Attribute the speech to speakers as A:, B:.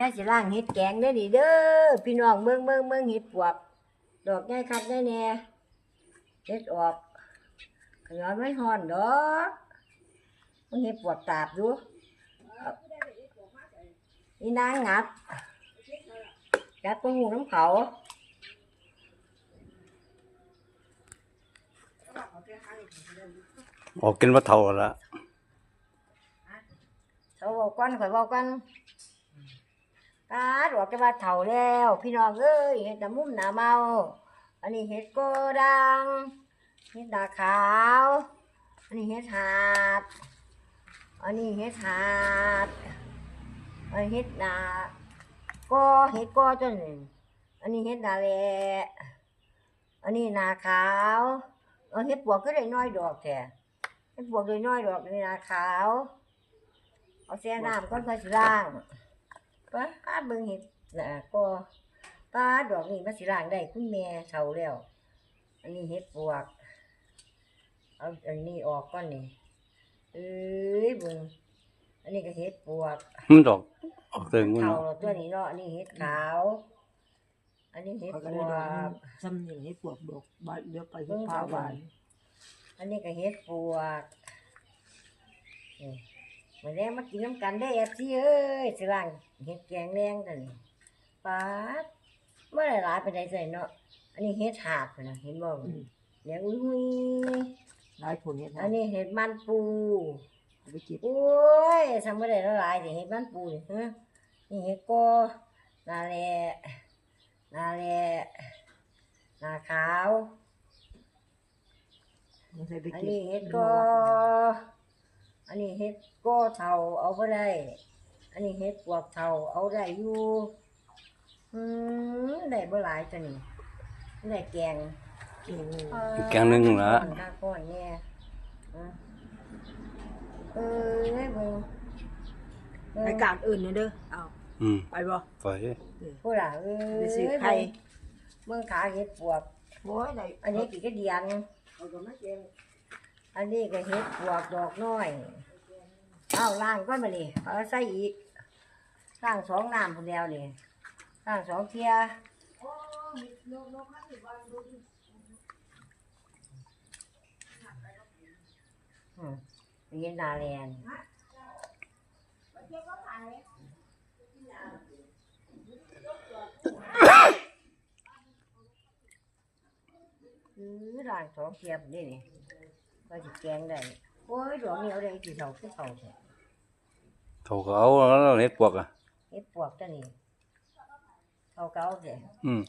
A: แค่สิล่างเห็ดแกงได้อนี่เด้อพี่น้องเมืองเมืองเมืองเห็ดปวกดอกใหญ่คักได้แน่เห็ดออกขย้อนไม่ห่อนดอกมันเห็ดปวกตาบอยู่เอานี่นางงัดงัดตรงหูน้ำเขา
B: ออกกินว่าเท่าละ
A: เขาบอกกันข่อยบอกกัน ตาดอกจะว่าเฒ่าแล้ว พี่น้องเอ้ยเห็ดตะมุมหนาเมา อันนี้เห็ดโกดังเห็ดดาขาว อันนี้เห็ดหาด อันนี้เห็ดหาด อันนี้เห็ดดากอเห็ดกอจนหนึ่งอันนี้เห็ดดาแลอันนี้นาขาวเอาเห็ดปวกก็ได้น้อยดอกแท้เห็ดปวกได้น้อยดอกนี่นาขาว เอาแช่น้ำก้อนค่อยสิล้าง ป้าเบิ่งเห็ดน่ะก็ป้าดอกนี้มาสิล้างได้คุณแม่เฒ่าแล้ว อันนี้เห็ดปวก เอาอันนี้ออกก่อนนี่เอ้ยเบิ่งอันนี้ก็เห็ดปวก
B: มันดอกออกเติงมัน
A: เฒ่า
B: เนาะ
A: แล้วตัวนี้เนาะอันนี้เห็ดขาว อันนี้เห็ด
C: เขา
A: ป
C: ก็เลยวดอก
A: ก
C: ซ้ำอย่างให้ปวกดอกบานเลี้ยวไป
A: เบิ่
C: ที่
A: ง
C: พา
A: เฒ่า
C: บาน
A: อันนี้ก็เห็ดปวกนี่ มาแล้วมากินน้ำกันได้อ FC เอ้ยสิล้างเห็ดแกงแรงตัวนี้ปาดเมื่อไรหลายไปได้ใส่เนาะอันนี้เห็ดหาบพุ่นนะเห็นบ่
C: อืม
A: เลี้ยงอุ้ยหุย
C: หลายคนเนี่ย
A: อันนี้เห็ดมันปู
C: เอาไปเก็บ
A: โอ้ยทำไม่ได้ละหลายสิเห็ดมันปูนี่ฮะนี่เห็ดกอนาแลนาแลนาขาว
C: มันใส่ไป
A: อัน
C: เก็บ
A: นี้เห็ดกออันนี้ เห็ดกอเทาเอาไปได้ อันนี้เห็ดปวกเทาเอาได้อยู่อืมได้บ่หลายตัวนี้ได้แกง
C: เก็บ
B: แกงหนึงละ
A: ก่อนค่ะก่อนเนี่ยอะเอ้ยเบิ่งเบิ่ง
C: รายการอื่นเนี่ยเด้อเอา
B: อืม
C: ไปบ่
B: ไฟ
A: พูดล่ะเอ้ย
C: ไปซื้อไข่
A: เบิ่งขาเห็ดปวก
C: โอ้ยได้
A: อันนี้กี่กระเดียน
C: เอาก็มาเก็บ
A: อันนี้ก็เห็ดปวกดอกน้อย เอาล่างก้อนมานี่เอาใส่อีกล่างสองน้ำคนเดียวนี่ล่างสองเทียอืมเห็นนาแลนอือร้านสองเทียบนี่นี่ก็จะแกงได้ โอ้ยดอกนี้เอาได้กี่เท่าคือเท่าแท้
B: เท่าก็เอาแล้วเฮ็ดปวกอะ
A: เฮ็ดปวกตัวนี้เท่าเก่าแท้
B: อืม